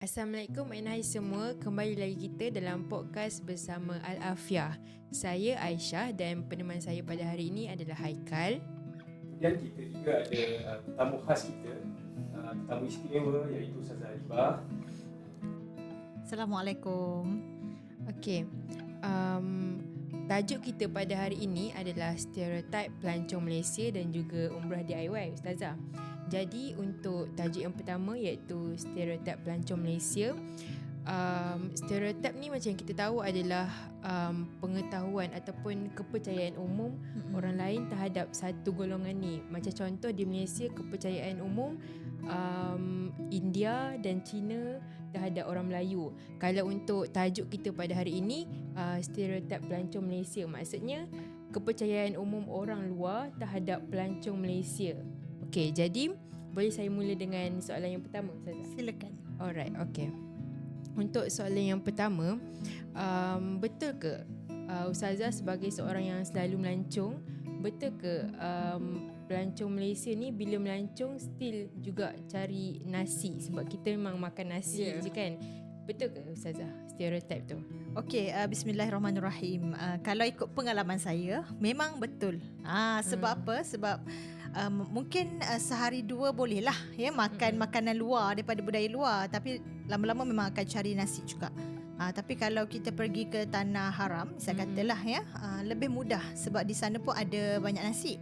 Assalamualaikum and hai semua. Kembali lagi kita dalam podcast bersama Al-Afiah. Saya Aisyah dan peneman saya pada hari ini adalah Haikal. Kemudian kita juga ada uh, tetamu khas kita, uh, tetamu istimewa iaitu Ustazah Alibah. Assalamualaikum. Okey. Um, tajuk kita pada hari ini adalah stereotip pelancong Malaysia dan juga umrah DIY Ustazah. Jadi untuk tajuk yang pertama iaitu stereotip pelancong Malaysia. Um, stereotip ni macam kita tahu adalah um, pengetahuan ataupun kepercayaan umum Mm-mm. orang lain terhadap satu golongan ni. Macam contoh di Malaysia kepercayaan umum um, India dan China terhadap orang Melayu. Kalau untuk tajuk kita pada hari ini uh, stereotip pelancong Malaysia maksudnya kepercayaan umum orang luar terhadap pelancong Malaysia. Okey, jadi boleh saya mula dengan soalan yang pertama Ustazah? Silakan. Alright, okay. Untuk soalan yang pertama, um, betul ke uh, Ustazah sebagai seorang yang selalu melancong, betul ke um, pelancong Malaysia ni bila melancong still juga cari nasi sebab kita memang makan nasi yeah. je kan? Betul ke Ustazah stereotip tu? Okey, uh, bismillahirrahmanirrahim. Uh, kalau ikut pengalaman saya, memang betul. Ah sebab Hmm. apa? Sebab um, mungkin uh, sehari dua boleh lah ya makan makanan luar daripada budaya luar, tapi lama-lama memang akan cari nasi juga. Uh, tapi kalau kita pergi ke tanah haram, saya katalah ya, uh, lebih mudah sebab di sana pun ada banyak nasi.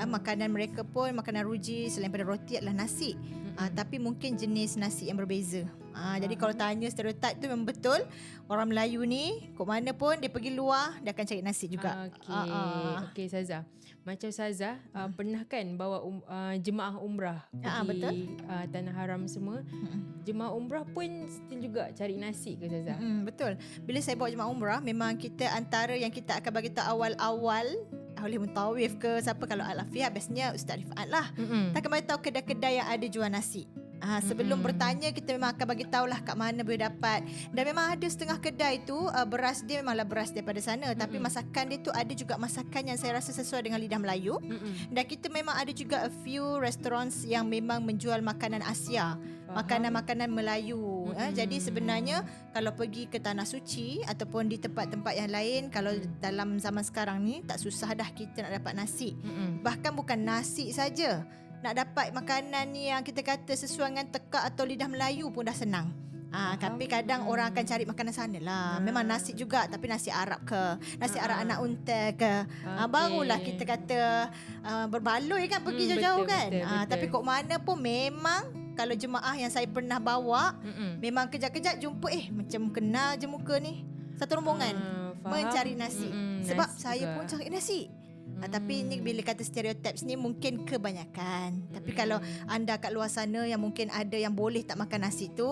Uh, makanan mereka pun makanan ruji selain pada roti adalah nasi. Ah, tapi mungkin jenis nasi yang berbeza. Ah, jadi Faham. kalau tanya stereotip tu memang betul. Orang Melayu ni, kok mana pun dia pergi luar, dia akan cari nasi juga. Okey, Ah, ah. okey Saza. Macam Saza uh, pernah kan bawa um, uh, jemaah umrah Ah, ah, pergi uh, tanah haram semua. Mm-mm. Jemaah umrah pun still juga cari nasi ke Saza? Mm, betul. Bila saya bawa jemaah umrah, memang kita antara yang kita akan bagi tahu awal-awal oleh mutawif ke siapa kalau al-afiah biasanya Ustaz Rifat lah. Mm-mm. Kita akan bagi tahu kedai-kedai yang ada jual nasi. Ah, sebelum Mm-mm. bertanya kita memang akan bagi tahulah kat mana boleh dapat. Dan memang ada setengah kedai tu uh, beras dia memanglah beras daripada sana tapi Mm-mm. masakan dia tu ada juga masakan yang saya rasa sesuai dengan lidah Melayu. Mm-mm. Dan kita memang ada juga a few restaurants yang memang menjual makanan Asia, Faham. makanan-makanan Melayu. Eh, Mm-mm. jadi sebenarnya kalau pergi ke tanah suci ataupun di tempat-tempat yang lain kalau Mm. dalam zaman sekarang ni tak susah dah kita nak dapat nasi. Mm-mm. Bahkan bukan nasi saja. Nak dapat makanan ni yang kita kata sesuai dengan tekak atau lidah Melayu pun dah senang. Ah, tapi kadang Hmm. orang akan cari makanan sana lah. Ah. Memang nasi juga tapi nasi Arab ke, nasi Ah, Arab anak unta ke. Ah, barulah kita kata uh, berbaloi kan pergi Hmm, jauh-jauh betul, kan. betul, Ah, betul. tapi kok mana pun memang kalau jemaah yang saya pernah bawa Mm-mm. memang kejap-kejap jumpa eh macam kenal je muka ni. Satu rombongan faham. mencari nasi. Mm-mm, Sebab nasi saya juga. pun cari nasi. Ah, tapi ni Mm. bila kata stereotypes ni mungkin kebanyakan. Tapi Mm-mm. kalau anda kat luar sana yang mungkin ada yang boleh tak makan nasi tu,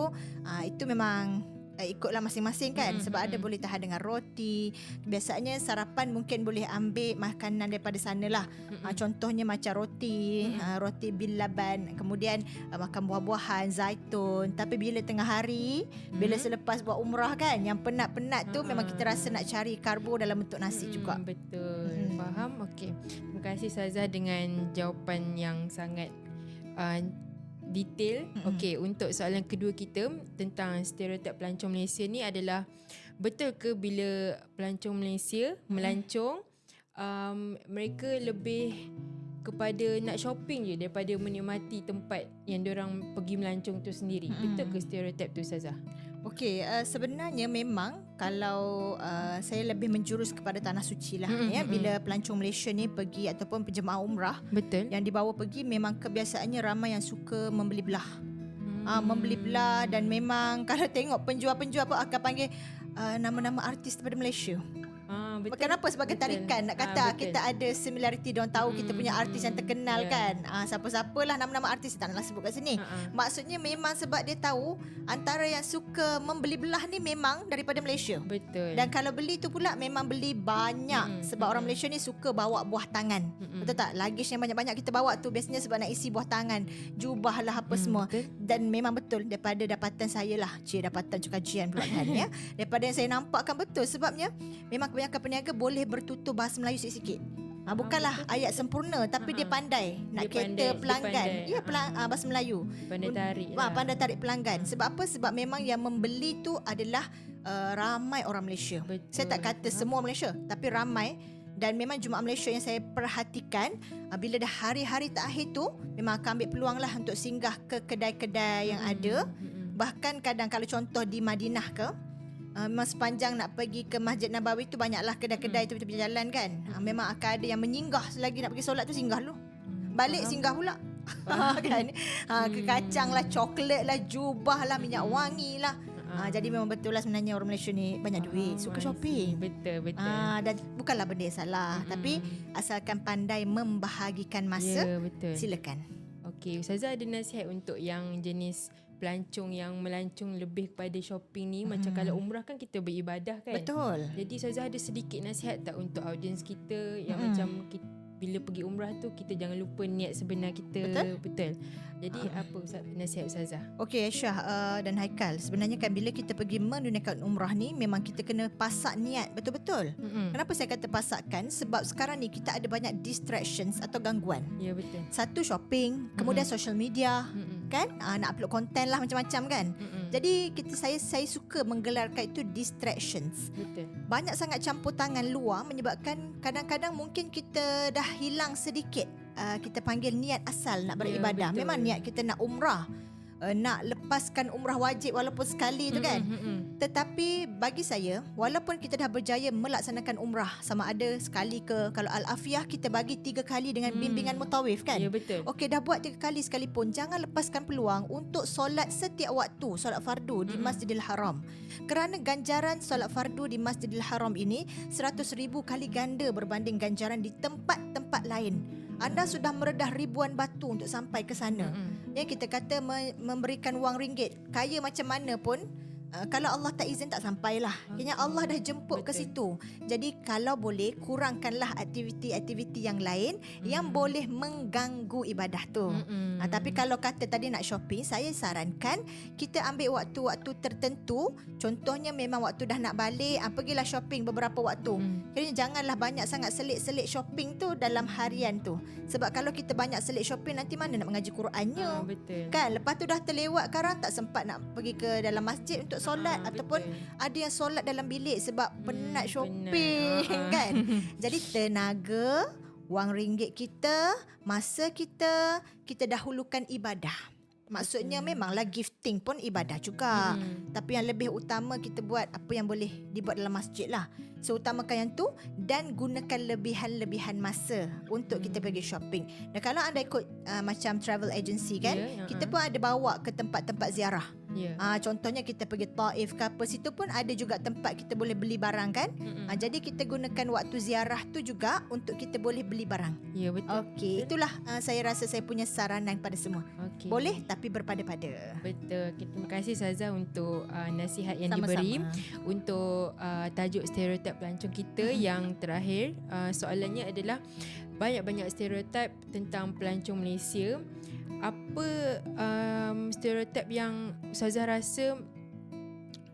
ah, itu memang eh, ikutlah masing-masing kan Mm-mm, sebab ada mm-mm. boleh tahan dengan roti. Biasanya sarapan mungkin boleh ambil makanan daripada sana lah. Mm-mm. Ah, contohnya macam roti, Mm-mm. ah, roti bil laban, kemudian ah, makan buah-buahan, zaitun. Tapi bila tengah hari, bila Mm. selepas buat umrah kan, yang penat-penat tu memang kita rasa nak cari karbo dalam bentuk nasi Mm-mm, juga. Betul. Mm-mm. Faham? Okey. Terima kasih Saza dengan jawapan yang sangat uh, detail. Mm-mm. Okey, untuk soalan kedua kita tentang stereotip pelancong Malaysia ni adalah betul ke bila pelancong Malaysia melancong um, mereka lebih kepada nak shopping je daripada menikmati tempat yang orang pergi melancong tu sendiri. Mm-mm. Betul ke stereotip tu Saza? Okey, uh, sebenarnya memang kalau uh, saya lebih menjurus kepada tanah suci lah Mm-mm, ya bila pelancong Malaysia ni pergi ataupun penjemaah umrah Betul. yang dibawa pergi memang kebiasaannya ramai yang suka membeli belah. Hmm. Ah membeli belah dan memang kalau tengok penjual-penjual apa akan panggil uh, nama-nama artis daripada Malaysia. Betul. Kenapa? Sebagai Betul. tarikan nak Ah, kata betul. kita ada similarity dia tahu kita punya Hmm, artis yang terkenal yeah. kan. Ah siapa-siapalah nama-nama artis tak naklah sebut kat sini. Ah. Maksudnya memang sebab dia tahu antara yang suka membeli belah ni memang daripada Malaysia. Betul. Dan kalau beli tu pula memang beli banyak Mm-mm, sebab orang mm-mm. Malaysia ni suka bawa buah tangan. Mm-mm. Betul tak? Luggage yang banyak-banyak kita bawa tu biasanya sebab nak isi buah tangan, jubah lah apa Hmm, semua. betul. Dan memang betul daripada dapatan saya lah. Cik dapatan cukajian pula kan ya. Daripada yang saya nampakkan betul sebabnya memang kebanyakan peniaga boleh bertutur bahasa Melayu sikit-sikit. Ha, bukanlah ayat sempurna tapi dia Ha-ha. pandai nak Dia cater pandai, dia pelanggan. pandai. Ya pelang, uh, bahasa Melayu. Pandai tarik Wah, lah. pandai tarik pelanggan. Sebab apa? Sebab memang yang membeli tu adalah uh, ramai orang Malaysia. Betul. Saya tak kata semua Malaysia, tapi ramai dan memang Jumaat Malaysia yang saya perhatikan uh, bila dah hari-hari terakhir tu memang akan ambil peluang lah untuk singgah ke kedai-kedai yang Mm-mm. ada. Mm-mm. Bahkan kadang kalau contoh di Madinah ke Uh, memang sepanjang nak pergi ke Masjid Nabawi tu banyaklah kedai-kedai tu tepi jalan kan. Uh, memang akan ada yang menyinggah selagi nak pergi solat tu singgah dulu. Mm, Balik faham. singgah pula. kan? Ha, ke Hmm. kacang lah, coklat lah, jubah lah, minyak Hmm. wangi lah. Ha. Ha, jadi memang betul lah sebenarnya orang Malaysia ni banyak duit, Ah, suka shopping. Betul, betul. Ah dan bukanlah benda yang salah, Mm-mm. tapi asalkan pandai membahagikan masa, Ya, betul. silakan. Okey, Ustazah ada nasihat untuk yang jenis pelancong yang melancong lebih kepada shopping ni macam Hmm. kalau umrah kan kita beribadah kan. Betul. Jadi Ustazah ada sedikit nasihat tak untuk audiens kita yang Mm-mm. macam kita, bila pergi umrah tu kita jangan lupa niat sebenar kita. Betul. Betul. Jadi Ah. apa Ustaz, nasihat Ustazah? Okey Syah uh, dan Haikal, sebenarnya kan bila kita pergi menunaikan umrah ni memang kita kena pasak niat betul-betul. Mm-mm. Kenapa saya kata pasakkan? Sebab sekarang ni kita ada banyak distractions atau gangguan. Ya betul. Satu shopping, kemudian Mm-mm. social media, Mm-mm. kan? Uh, nak upload konten lah macam-macam kan? Mm-mm. Jadi kita saya saya suka menggelarkan itu distractions. betul. Banyak sangat campur tangan luar menyebabkan kadang-kadang mungkin kita dah hilang sedikit uh, kita panggil niat asal nak Ya, beribadah. betul. Memang niat kita nak umrah. Uh, nak lepaskan umrah wajib walaupun sekali tu kan. Mm-mm. Mm-mm. Tetapi bagi saya walaupun kita dah berjaya melaksanakan umrah sama ada sekali ke kalau al-afiyah kita bagi tiga kali dengan Hmm. bimbingan mutawif kan. Ya betul. Okey dah buat tiga kali sekalipun jangan lepaskan peluang untuk solat setiap waktu solat fardu di Mm-mm. Masjidil Haram. Kerana ganjaran solat fardu di Masjidil Haram ini 100 ribu kali ganda berbanding ganjaran di tempat-tempat lain. Anda sudah meredah ribuan batu untuk sampai ke sana. Mm-mm. Yang kita kata me- memberikan wang ringgit kaya macam mana pun Uh, kalau Allah tak izin tak sampailah. Kayaknya Allah dah jemput ke Betul. situ. Jadi kalau boleh kurangkanlah aktiviti-aktiviti yang lain yang Mm. boleh mengganggu ibadah tu. Mm-mm. Ha, tapi kalau kata tadi nak shopping, saya sarankan kita ambil waktu-waktu tertentu. Contohnya memang waktu dah nak balik, ha, pergilah shopping beberapa waktu. Mm. Jadi janganlah banyak sangat selit-selit shopping tu dalam harian tu. Sebab kalau kita banyak selit shopping nanti mana nak mengaji Qurannya? Ah, betul. Kan lepas tu dah terlewat sekarang tak sempat nak pergi ke dalam masjid untuk solat Ah, ataupun betul. ada yang solat dalam bilik sebab Hmm, penat penat. shopping Ah, ah. kan. Jadi tenaga, wang ringgit kita, masa kita, kita dahulukan ibadah. Maksudnya Betul. memanglah gifting pun ibadah juga. Mm. Tapi yang lebih utama kita buat apa yang boleh dibuat dalam masjid lah. So utamakan yang tu dan gunakan lebihan-lebihan masa untuk kita Hmm. pergi shopping. Dan kalau anda ikut uh, macam travel agency kan, Ya, kita uh-uh. pun ada bawa ke tempat-tempat ziarah. Ya. Ah contohnya kita pergi Taif ke apa situ pun ada juga tempat kita boleh beli barang kan. Ah jadi kita gunakan waktu ziarah tu juga untuk kita boleh beli barang. Ya betul. Okey, itulah uh, saya rasa saya punya saranan pada semua. Okey. Boleh tapi berpada-pada. Betul. Okay, Terima kasih Saza untuk uh, nasihat yang Sama-sama. diberi untuk uh, tajuk stereotip pelancong kita Mhm. yang terakhir. Uh, soalannya adalah banyak-banyak stereotip tentang pelancong Malaysia. Apa um, stereotip yang Ustazah rasa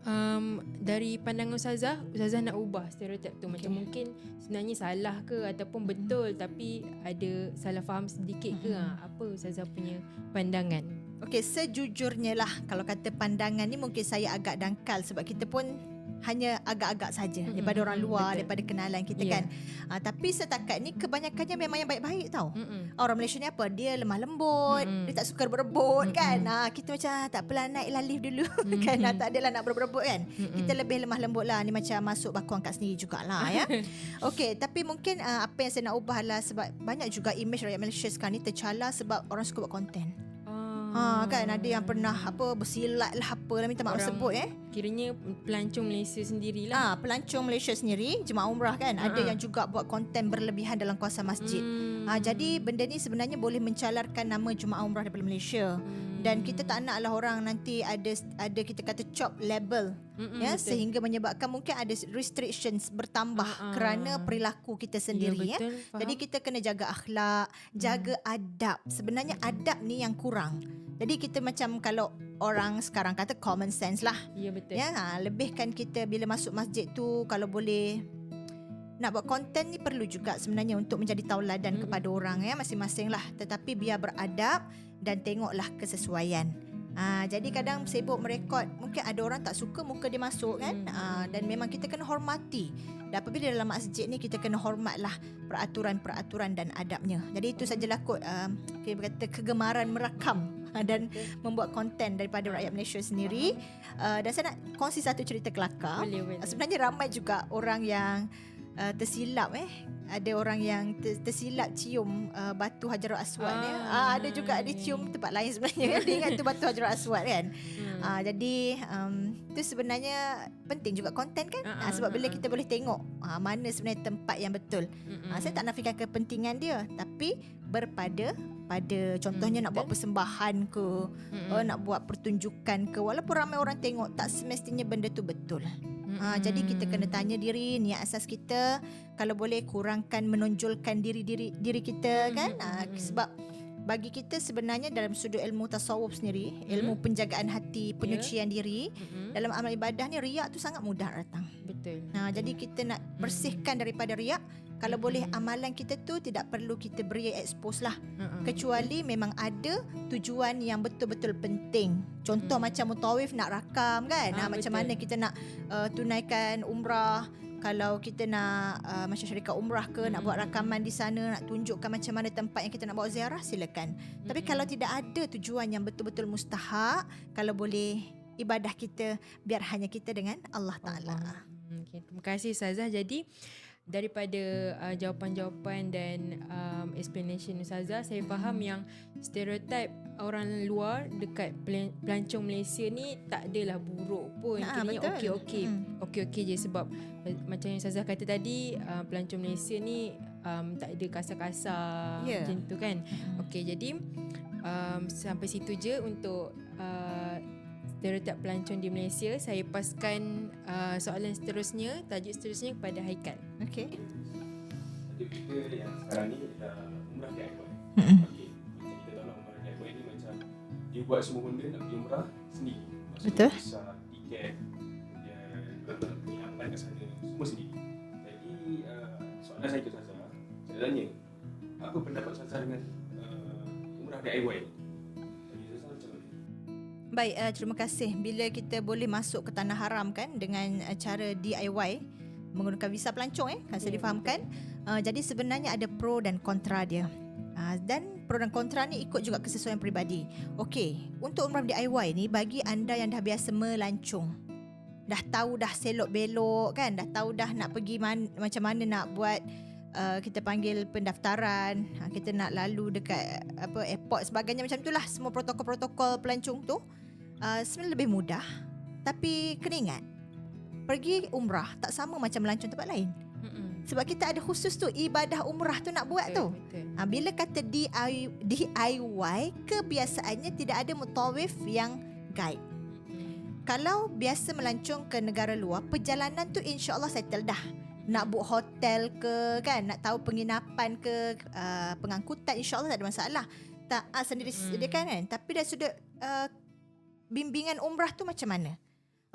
um, dari pandangan Ustazah, Ustazah nak ubah stereotip tu. Macam Okey. mungkin sebenarnya salah ke ataupun betul tapi ada salah faham sedikit ke. Mhm. Ha, apa Ustazah punya pandangan? Okey, sejujurnya lah kalau kata pandangan ni mungkin saya agak dangkal sebab kita pun hanya agak-agak saja Mm-mm, daripada orang luar, betul. daripada kenalan kita Ya. kan. Ah, tapi setakat ni kebanyakannya memang yang baik-baik tau. Mm-mm. Orang Malaysia ni apa? Dia lemah lembut, Mm-mm. dia tak suka berebut Mm-mm. kan. Ah, kita macam tak apalah naiklah lift dulu kan. Ah, Mm-mm. tak adalah nak berebut kan. Mm-mm. Kita lebih lemah lembut lah Ni macam masuk baku angkat sendiri jugalah ya Okey Tapi mungkin uh, Apa yang saya nak ubah lah Sebab banyak juga image rakyat Malaysia sekarang ni Tercala sebab orang suka buat konten Ah. Ha, Kan ada yang pernah Apa bersilat lah Apa lah Minta maaf Orang- sebut eh Kiranya pelancong Malaysia sendirilah. Ah, Pelancong Malaysia sendiri Jemaah umrah kan Ada Ha-ha. yang juga buat konten berlebihan Dalam kawasan masjid Hmm. Ah, jadi benda ni sebenarnya boleh mencalarkan nama Jemaah Umrah daripada Malaysia. Hmm. Dan kita tak naklah orang nanti ada ada kita kata chop label Mm-mm, ya betul. sehingga menyebabkan mungkin ada restrictions bertambah Ah, ah. kerana perilaku kita sendiri ya. ya, betul, faham. Jadi kita kena jaga akhlak, jaga adab. Sebenarnya adab ni yang kurang. Jadi kita macam kalau orang sekarang kata common sense lah. ya betul. Ya, ha, lebihkan kita bila masuk masjid tu kalau boleh nak buat konten ni perlu juga sebenarnya untuk menjadi tauladan Mm-mm. kepada orang ya masing-masing lah tetapi biar beradab dan tengoklah kesesuaian. Ah jadi kadang sibuk merekod mungkin ada orang tak suka muka dia masuk kan ah, dan memang kita kena hormati. Dan apabila dalam masjid ni kita kena hormatlah peraturan-peraturan dan adabnya. Jadi itu sajalah kot uh, kita berkata kegemaran merakam ah, dan membuat konten daripada rakyat Malaysia sendiri. Uh, dan saya nak kongsi satu cerita kelakar. Boleh, boleh. Sebenarnya ramai juga orang yang uh, tersilap eh. Ada orang yang ter, tersilap cium uh, batu Hajarul Aswad ya. Ah, Ah, ada juga dia cium tempat lain sebenarnya kan. Dia ingat tu batu Hajarul Aswad kan. Hmm. Ah, jadi um, tu sebenarnya penting juga konten kan. Ah, Ah, ah, sebab bila kita boleh tengok ah, mana sebenarnya tempat yang betul. Ah, saya tak nafikan kepentingan dia tapi berpada pada contohnya Hmm, nak buat persembahan ke, Mm-mm. oh, nak buat pertunjukan ke walaupun ramai orang tengok tak semestinya benda tu betul. Ha, jadi kita kena tanya diri niat asas kita kalau boleh kurangkan menonjolkan diri diri diri kita Hmm, kan hmm, ha, hmm, hmm. sebab bagi kita sebenarnya dalam sudut ilmu tasawuf sendiri Hmm. ilmu penjagaan hati penyucian diri Mm-mm. dalam amal ibadah ni riak tu sangat mudah datang Betul. ha, jadi kita nak bersihkan daripada riak kalau boleh amalan kita tu tidak perlu kita beri expose lah Mm-mm. kecuali memang ada tujuan yang betul-betul penting. Contoh Hmm. macam mutawif nak rakam kan. Ah, Ah, macam betul. mana kita nak uh, tunaikan umrah kalau kita nak uh, macam syarikat umrah ke nak Hmm. buat rakaman di sana nak tunjukkan macam mana tempat yang kita nak bawa ziarah silakan. Tapi Mm-mm. kalau tidak ada tujuan yang betul-betul mustahak kalau boleh ibadah kita biar hanya kita dengan Allah Taala. Allah. Okay. Terima kasih Ustazah. Jadi daripada uh, jawapan-jawapan dan um, explanation Ustazah, saya faham yang stereotip orang luar dekat pelan- pelancong Malaysia ni tak adalah buruk pun. Ah, Kiranya betul. okey-okey. Hmm. Okey-okey je sebab uh, macam yang Ustazah kata tadi, uh, pelancong Malaysia ni um, tak ada kasar-kasar Ya. macam tu kan. Okey, jadi um, sampai situ je untuk uh, stereotip pelancong di Malaysia. Saya paskan uh, soalan seterusnya, tajuk seterusnya kepada Haikal. Okey. Ada kita yang sekarang ni uh, umrah DIY. Mm-mm. Okey. Macam kita tahu lah umrah DIY ni macam dia buat semua benda nak pergi umrah sendiri. Maksudnya Betul. Visa, tiket, kemudian uh, penginapan kat sana, semua sendiri. Jadi uh, soalan saya ke Saza, saya tanya, apa pendapat Saza dengan uh, umrah DIY ni? Baik, uh, terima kasih. Bila kita boleh masuk ke tanah haram kan dengan uh, cara DIY menggunakan visa pelancong eh, kan saya Ya, difahamkan. Uh, jadi sebenarnya ada pro dan kontra dia. Uh, dan pro dan kontra ni ikut juga kesesuaian peribadi. Okey, untuk umrah DIY ni bagi anda yang dah biasa melancong. Dah tahu dah selok belok kan, dah tahu dah nak pergi man, macam mana nak buat uh, kita panggil pendaftaran, ha, kita nak lalu dekat apa airport sebagainya macam itulah semua protokol-protokol pelancong tu uh, sebenarnya lebih mudah. Tapi kena ingat pergi umrah tak sama macam melancong tempat lain. Mm-mm. Sebab kita ada khusus tu ibadah umrah tu nak buat tu. Betul. Ha, bila kata DIY, DIY kebiasaannya tidak ada mutawif yang guide. Kalau biasa melancong ke negara luar, perjalanan tu insya-Allah settle dah. Nak book hotel ke kan, nak tahu penginapan ke, uh, pengangkutan insya-Allah tak ada masalah. Tak uh, sendiri Mm. sediakan kan. Tapi dari sudut uh, bimbingan umrah tu macam mana?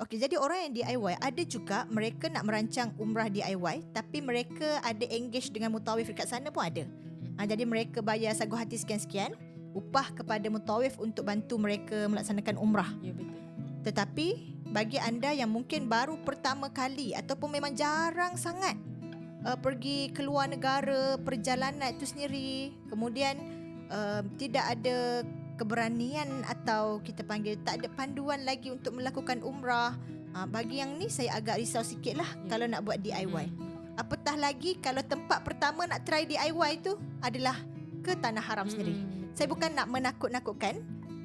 Okey, jadi orang yang DIY ada juga mereka nak merancang umrah DIY tapi mereka ada engage dengan mutawif dekat sana pun ada. Ha, jadi mereka bayar sagu hati sekian-sekian upah kepada mutawif untuk bantu mereka melaksanakan umrah. Ya betul. Tetapi bagi anda yang mungkin baru pertama kali ataupun memang jarang sangat uh, pergi keluar negara, perjalanan itu sendiri, kemudian uh, tidak ada keberanian atau kita panggil tak ada panduan lagi untuk melakukan umrah. Uh, bagi yang ni saya agak risau sikit lah Ya. kalau nak buat DIY. Apatah lagi kalau tempat pertama nak try DIY tu adalah ke tanah haram sendiri. Mm-mm. Saya bukan nak menakut-nakutkan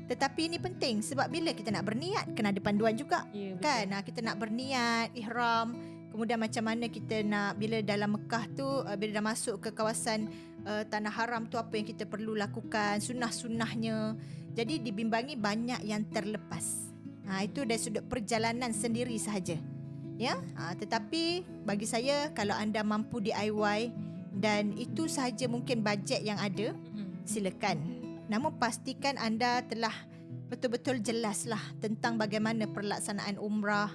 tetapi ini penting sebab bila kita nak berniat kena ada panduan juga Ya betul. kan ha, kita nak berniat ihram kemudian macam mana kita nak bila dalam Mekah tu uh, bila dah masuk ke kawasan uh, tanah haram tu apa yang kita perlu lakukan sunnah-sunnahnya jadi dibimbangi banyak yang terlepas ha, itu dari sudut perjalanan sendiri sahaja ya ha, tetapi bagi saya kalau anda mampu DIY dan itu sahaja mungkin bajet yang ada Mm-mm. silakan. Namun pastikan anda telah betul-betul jelaslah tentang bagaimana pelaksanaan umrah,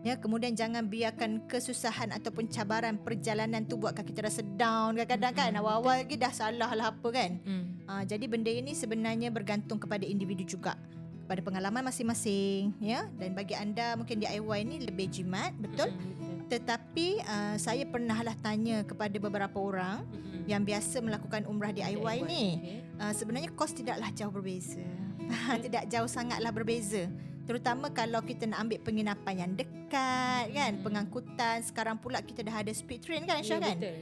Ya, kemudian jangan biarkan kesusahan ataupun cabaran perjalanan tu buatkan kita rasa down kadang-kadang kan. Mm-mm, Awal-awal lagi dah salah lah apa kan. Hmm. Ha, jadi benda ini sebenarnya bergantung kepada individu juga pada pengalaman masing-masing ya dan bagi anda mungkin DIY ni lebih jimat betul betul. tetapi uh, saya pernahlah tanya kepada beberapa orang Mm-mm. yang biasa melakukan umrah DIY, ni Okay. uh, sebenarnya kos tidaklah jauh berbeza tidak jauh sangatlah berbeza terutama kalau kita nak ambil penginapan yang dekat kan Hmm. pengangkutan sekarang pula kita dah ada speed train kan Aisyah Ya, kan betul.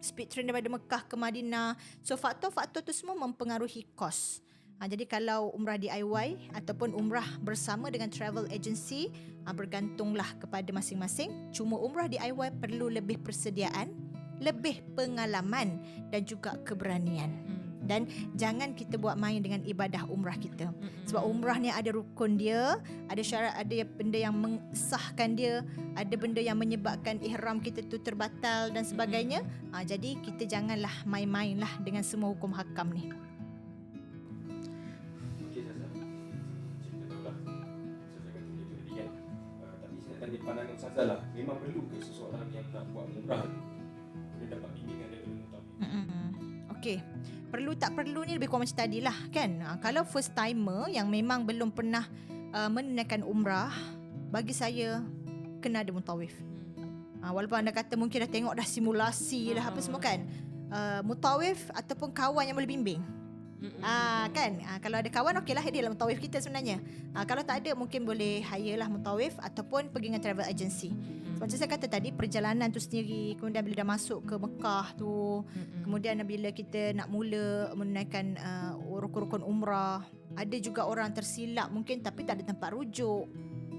speed train daripada Mekah ke Madinah. So faktor-faktor tu semua mempengaruhi kos. Ha, jadi kalau umrah DIY ataupun umrah bersama dengan travel agency ha, bergantunglah kepada masing-masing. Cuma umrah DIY perlu lebih persediaan, lebih pengalaman dan juga keberanian. Hmm. Dan jangan kita buat main dengan ibadah umrah kita. Sebab umrah ni ada rukun dia, ada syarat, ada benda yang mengesahkan dia, ada benda yang menyebabkan ihram kita tu terbatal dan sebagainya. Ha, jadi kita janganlah main-main lah dengan semua hukum hakam ni. Tahu lah. Kan. Tanya pandangan Zaza lah. Memang perlu ke seseorang yang nak buat umrah dia dapat bimbingan mutawif? Mm-mm. Okey. Perlu tak perlu ni lebih kurang macam tadi lah kan. Ha, kalau first timer yang memang belum pernah uh, menunaikan umrah, bagi saya kena ada mutawif. Hmm. Ha, walaupun anda kata mungkin dah tengok dah simulasi dah apa semua kan. Uh, mutawif ataupun kawan yang boleh bimbing. Mm-mm. Ah kan ah, kalau ada kawan okeylah dia lah mutawif kita sebenarnya. Ah kalau tak ada mungkin boleh hire lah mutawif ataupun pergi dengan travel agency. Mm-mm. Macam saya kata tadi perjalanan tu sendiri kemudian bila dah masuk ke Mekah tu Mm-mm. kemudian bila kita nak mula menunaikan uh, rukun-rukun umrah ada juga orang tersilap mungkin tapi tak ada tempat rujuk.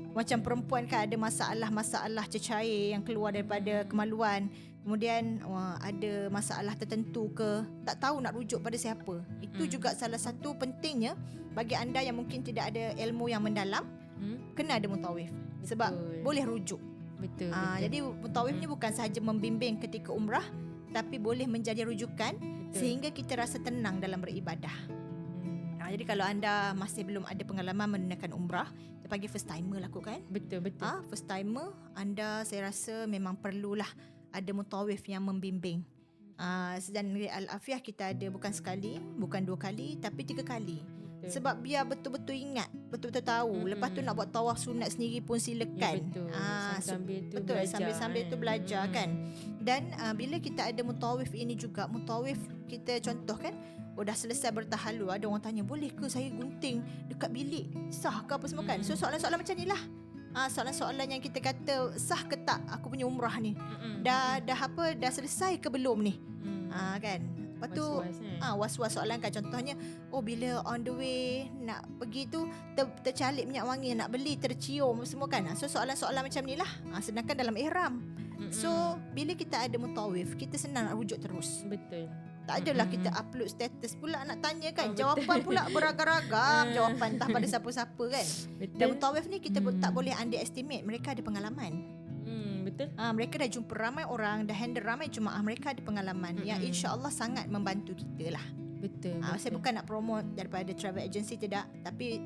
Macam perempuan kan ada masalah-masalah cecair yang keluar daripada kemaluan. Kemudian wah, ada masalah tertentu ke tak tahu nak rujuk pada siapa. Itu Mm. juga salah satu pentingnya bagi anda yang mungkin tidak ada ilmu yang mendalam Hmm? kena ada mutawif. Sebab Betul. boleh rujuk. betul, Ah, betul. jadi mutawif ni bukan sahaja membimbing ketika umrah tapi boleh menjadi rujukan Betul. sehingga kita rasa tenang dalam beribadah. Hmm. Ha, jadi kalau anda masih belum ada pengalaman menunaikan umrah, kita panggil first timer lakukan. betul betul Ah, first timer anda saya rasa memang perlulah ada mutawif yang membimbing. Ah, dan Al-Afiah kita ada bukan sekali, bukan dua kali tapi tiga kali. Betul. Sebab biar betul-betul ingat, betul-betul tahu. Mm-mm. Lepas tu nak buat tawaf sunat sendiri pun ya, silakan. betul Ah, sambil tu betul, belajar sambil-sambil tu kan. belajar Mm-mm. kan. Dan uh, bila kita ada mutawif ini juga, mutawif kita contoh kan, oh dah selesai bertahalul, ada orang tanya, boleh ke saya gunting dekat bilik? Sah ke apa semua kan? So Mm-mm. soalan-soalan macam ni lah. Ah, soalan-soalan yang kita kata sah ke tak aku punya umrah ni? Mm-mm. Dah dah apa dah selesai ke belum ni? Mm. Ah kan. Lepas tu Was-was, ah was-was soalan kan contohnya oh bila on the way nak pergi tu ter, tercalik minyak wangi nak beli tercium semua kan. Ah, So soalan-soalan macam ni lah. Ah, sedangkan dalam ihram Mm-mm. So bila kita ada mutawif Kita senang nak rujuk terus betul Tak adalah kita upload status pula Nak tanya kan Oh, Jawapan pula beragam-ragam Ah. Jawapan entah pada siapa-siapa kan Dan betul mutawif ni kita mm. Mm. tak boleh underestimate Mereka ada pengalaman hmm, betul ha, Mereka dah jumpa ramai orang Dah handle ramai jemaah Mereka ada pengalaman Yang Mm-mm. insya-Allah sangat membantu kita lah betul, ha, betul. Saya bukan nak promote daripada travel agency Tidak Tapi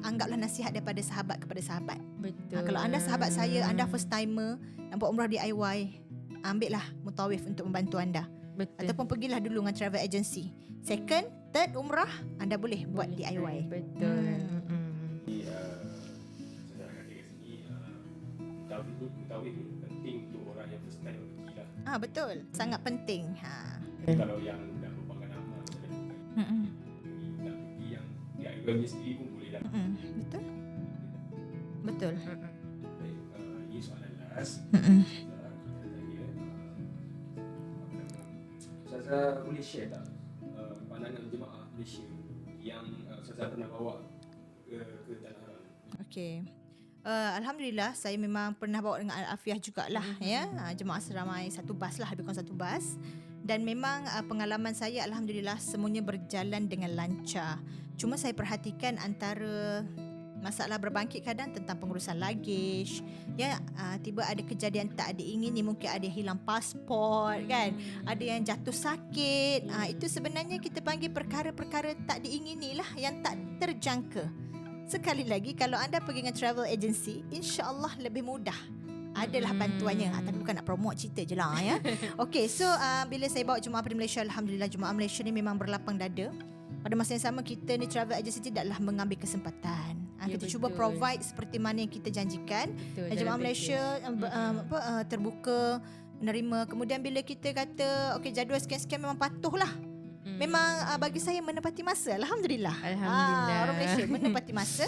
anggaplah nasihat daripada sahabat kepada sahabat betul Ha, kalau anda sahabat saya, anda first timer nak buat umrah DIY, ambillah mutawif untuk membantu anda. Betul Ataupun pergilah dulu dengan travel agency. Second, third umrah, anda boleh buat Boleh DIY. try, betul Hmm. Mutawif ni, penting untuk orang yang first time pergi lah. Ah betul, sangat penting. Ha. Tapi Kalau yang dah berpangkat dah bukan Mm-mm. nak pergi yang DIY ni sendiri pun boleh lah. Mm-mm. Betul? Betul. Baik, uh, ini soalan last. Mm-mm. Boleh share tak uh, pandangan jemaah Malaysia yang uh, Ustazah pernah bawa ke, ke Tanah Haram? Okey. Uh, Alhamdulillah saya memang pernah bawa dengan Al-Afiah jugalah Mhm. ya. Uh, jemaah seramai satu bas lah lebih kurang satu bas. Dan memang uh, pengalaman saya Alhamdulillah semuanya berjalan dengan lancar. Cuma saya perhatikan antara masalah berbangkit kadang tentang pengurusan luggage. Ya uh, tiba ada kejadian tak diingini mungkin ada hilang pasport kan ada yang jatuh sakit. Uh, itu sebenarnya kita panggil perkara-perkara tak diingini lah yang tak terjangka. Sekali lagi kalau anda pergi dengan travel agency, insya-Allah lebih mudah. Adalah bantuannya. Ha, Tapi bukan nak promote cerita je lah ya. Okay so uh, Bila saya bawa Jemaah pada Malaysia Alhamdulillah Jemaah Malaysia ni memang berlapang dada. Pada masa yang sama Kita ni travel agency Tidaklah mengambil kesempatan ha, Ya, Kita cuba betul. provide Seperti mana yang kita janjikan Betul, Jemaah. Malaysia um, um, apa, uh, Terbuka Menerima Kemudian bila kita kata Okay jadual sekian-sekian Memang patuh lah Mm. Memang uh, bagi saya menepati masa Alhamdulillah Alhamdulillah. Ah, Orang Malaysia menepati masa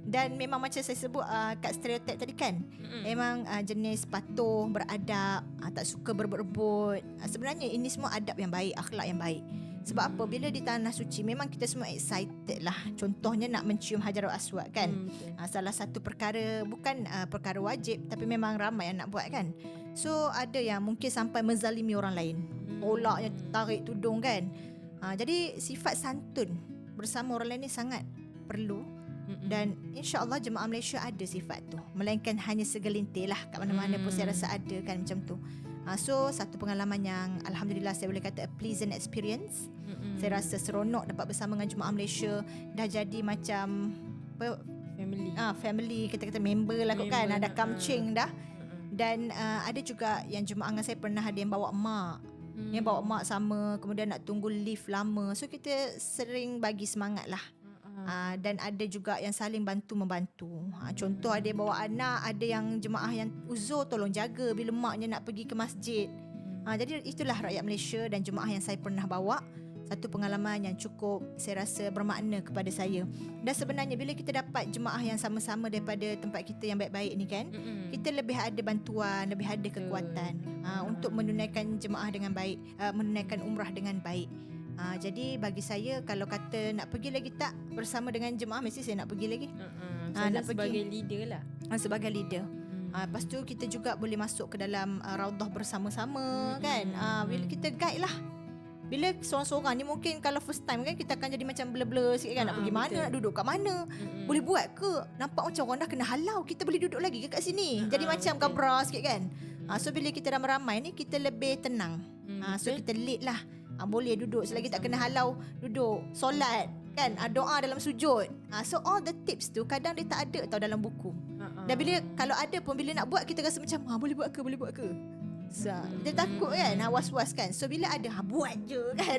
Dan memang macam saya sebut uh, Kat stereotip tadi kan Mm-mm. Memang uh, jenis patuh Beradab uh, Tak suka berebut-rebut uh, Sebenarnya ini semua adab yang baik Akhlak yang baik sebab apa bila di tanah suci memang kita semua excited lah contohnya nak mencium hajarul aswad kan Mm, betul. uh, salah satu perkara bukan uh, perkara wajib tapi memang ramai yang nak buat kan so ada yang mungkin sampai menzalimi orang lain tolaknya tarik tudung kan. Ha, jadi sifat santun bersama orang lain ni sangat perlu Mm-mm. dan insya-Allah jemaah Malaysia ada sifat tu. Melainkan hanya segelintir lah kat mana-mana pun saya Hmm. rasa ada kan macam tu. Ha, so satu pengalaman yang alhamdulillah saya boleh kata a pleasant experience. Mm-mm. Saya rasa seronok dapat bersama dengan jemaah Malaysia dah jadi macam apa family. ah family kita kata member lah kot kan Member, ada ha. kamcing dah Mm-mm. dan uh, ada juga yang jemaah dengan saya pernah ada yang bawa mak Mm. yang bawa mak sama kemudian nak tunggu lift lama so kita sering bagi semangat lah Ah, uh, dan ada juga yang saling bantu membantu. Uh, contoh ada yang bawa anak ada yang jemaah yang uzur tolong jaga bila maknya nak pergi ke masjid. Uh, jadi itulah rakyat Malaysia dan jemaah yang saya pernah bawa. Satu pengalaman yang cukup saya rasa bermakna kepada saya. Dan sebenarnya bila kita dapat jemaah yang sama-sama daripada tempat kita yang baik-baik ni kan Mm-mm. kita lebih ada bantuan, lebih ada kekuatan. Uh, untuk menunaikan jemaah dengan baik, uh, menunaikan umrah dengan baik. Uh, jadi bagi saya kalau kata nak pergi lagi tak bersama dengan jemaah mesti saya nak pergi lagi Mm-mm. Ah, Saya nak pergi. sebagai leader lah. uh, sebagai leader. Uh, lepas tu kita juga boleh masuk ke dalam uh, raudah bersama-sama Hmm, kan. hmm, Uh, bila hmm. kita guide lah. Bila seorang-seorang ni mungkin kalau first time kan kita akan jadi macam blur-blur sikit kan nak Ah, pergi mana, betul. nak duduk kat mana. Mm-mm. Boleh buat ke? Nampak macam orang dah kena halau. Kita boleh duduk lagi ke kat sini. Jadi Ah, macam betul. kabra sikit kan. Ah, so bila kita ramai-ramai ni kita lebih tenang. Mm, Ah, so betul. kita lead lah. Ah, boleh duduk. Selagi tak kena halau duduk. Solat kan? Ah, doa dalam sujud. Ah, so all the tips tu kadang dia tak ada tau dalam buku. Ah, dan bila kalau ada pun bila nak buat kita rasa macam ah, boleh buat ke boleh buat ke? So, Hmm. dia takut kan? Ah, was-was kan? So bila ada ha, buat je kan?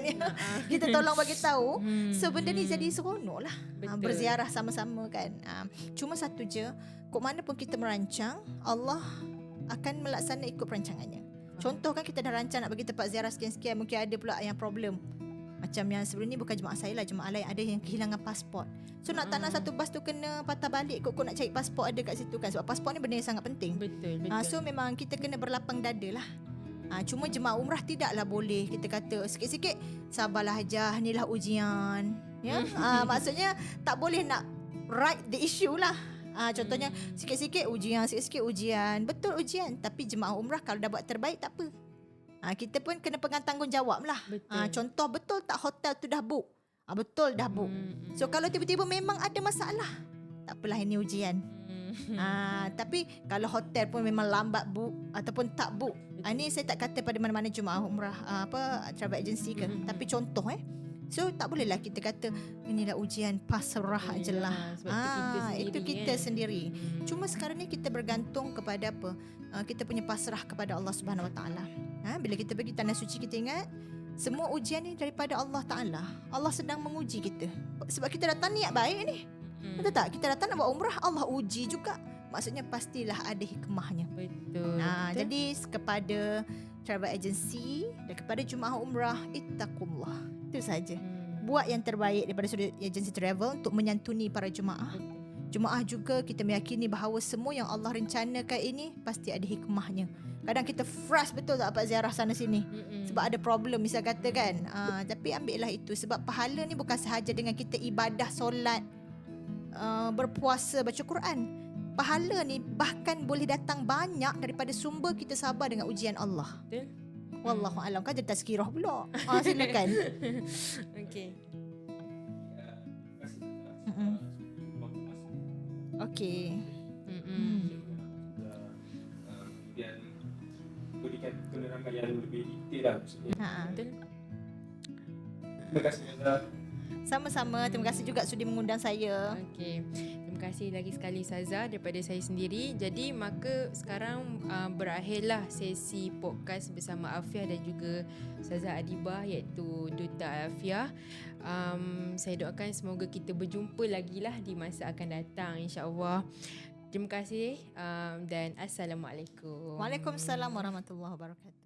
Kita tolong bagi tahu. Hmm, so benda ni jadi seronok lah. Ah, Betul. berziarah sama-sama kan? Ah, cuma satu je kok mana pun kita merancang Allah akan melaksana ikut perancangannya Contoh kan kita dah rancang nak pergi tempat ziarah sekian-sekian Mungkin ada pula yang problem. Macam yang sebelum ni bukan jemaah saya lah Jemaah lain ada yang kehilangan pasport. So nak tak nak Ah. satu bas tu kena patah balik Kok kok nak cari pasport ada kat situ kan? Sebab pasport ni benda yang sangat penting. Betul, betul. Ah, So memang kita kena berlapang dada lah. Ah, Cuma jemaah umrah tidaklah boleh Kita kata sikit-sikit Sabarlah aja ni lah ujian. Ya? ah, Maksudnya tak boleh nak Right the issue lah Ah, contohnya Hmm. sikit-sikit ujian, sikit-sikit ujian. Betul ujian, tapi jemaah umrah kalau dah buat terbaik tak apa. Ah, kita pun kena pegang tanggungjawab lah. Betul. Ah, contoh betul tak hotel tu dah book? Ah, betul dah book. Mm, So kalau tiba-tiba memang ada masalah, tak apalah ini ujian. mm. Ah, tapi kalau hotel pun memang lambat book ataupun tak book. Ah, ni saya tak kata pada mana-mana jemaah umrah ah, apa travel agency ke, Mhm. tapi contoh eh. So tak bolehlah kita kata inilah ujian pasrah je lah. Sebab kita Ah, sendiri itu kita kan. sendiri. Mm. Cuma sekarang ni kita bergantung kepada apa? Uh, kita punya pasrah kepada Allah Subhanahu Wa Taala. Ha, bila kita pergi tanah suci kita ingat semua ujian ni daripada Allah Taala. Allah sedang menguji kita. Sebab kita datang niat baik ni. Mm. Betul tak? Kita datang nak buat umrah, Allah uji juga. Maksudnya pastilah ada hikmahnya. Betul. Nah, betul. jadi kepada travel agency dan kepada jemaah umrah, ittaqullah. Itu saja. Mm. Buat yang terbaik daripada sudut agensi travel untuk menyantuni para jemaah. Jemaah juga kita meyakini bahawa semua yang Allah rencanakan ini pasti ada hikmahnya. Kadang kita frust betul tak dapat ziarah sana sini. Mm-mm. Sebab ada problem misal kata kan. Uh, tapi ambillah itu sebab pahala ni bukan sahaja dengan kita ibadah solat, uh, berpuasa, baca Quran. Pahala ni bahkan boleh datang banyak daripada sumber kita sabar dengan ujian Allah. Betul. Wallahu alam kan jadi tazkirah pula. Ah silakan. Okey. Mm-mm. Okey. Mm-mm. Kemudian berikan penerangan yang lebih detail lah maksudnya. Ha. Betul. Terima kasih. Sama-sama. Terima kasih juga sudi mengundang saya. Okey. Kasih lagi sekali Saza daripada saya sendiri. Jadi maka sekarang uh, berakhirlah sesi podcast bersama Afiah dan juga Saza Adibah iaitu Duta Afiah. Um, saya doakan semoga kita berjumpa lagi lah di masa akan datang insya-Allah. Terima kasih um, dan assalamualaikum. Waalaikumsalam warahmatullahi wabarakatuh.